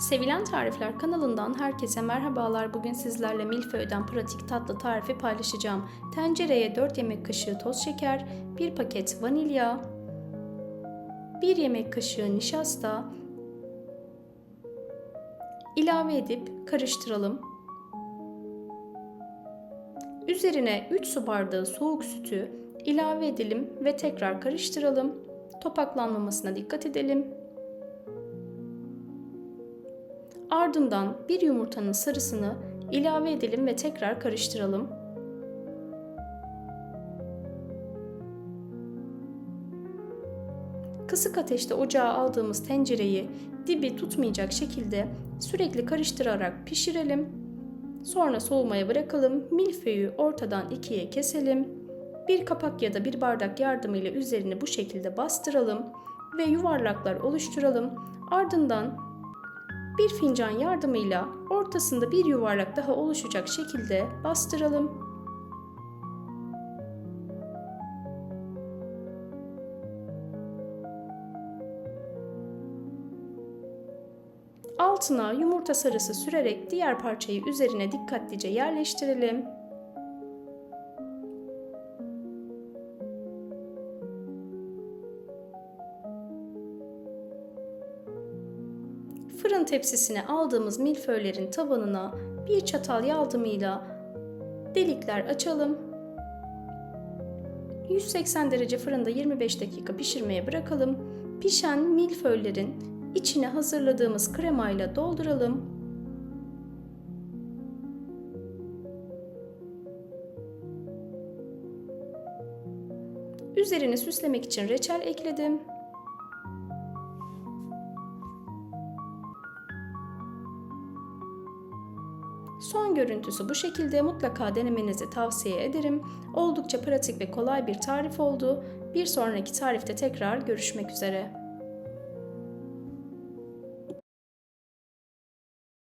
Sevilen Tarifler kanalından herkese merhabalar. Bugün sizlerle milföyden pratik tatlı tarifi paylaşacağım. Tencereye 4 yemek kaşığı toz şeker, 1 paket vanilya, 1 yemek kaşığı nişasta ilave edip karıştıralım. Üzerine 3 su bardağı soğuk sütü ilave edelim ve tekrar karıştıralım. Topaklanmamasına dikkat edelim. Ardından bir yumurtanın sarısını ilave edelim ve tekrar karıştıralım. Kısık ateşte ocağa aldığımız tencereyi dibi tutmayacak şekilde sürekli karıştırarak pişirelim. Sonra soğumaya bırakalım. Milföyü ortadan ikiye keselim. Bir kapak ya da bir bardak yardımıyla üzerini bu şekilde bastıralım ve yuvarlaklar oluşturalım. Ardından bir fincan yardımıyla ortasında bir yuvarlak daha oluşacak şekilde bastıralım. Altına yumurta sarısı sürerek diğer parçayı üzerine dikkatlice yerleştirelim. Fırın tepsisine aldığımız milföylerin tabanına bir çatal yardımıyla delikler açalım. 180 derece fırında 25 dakika pişirmeye bırakalım. Pişen milföylerin içine hazırladığımız kremayla dolduralım. Üzerini süslemek için reçel ekledim. Son görüntüsü bu şekilde mutlaka denemenizi tavsiye ederim. Oldukça pratik ve kolay bir tarif oldu. Bir sonraki tarifte tekrar görüşmek üzere.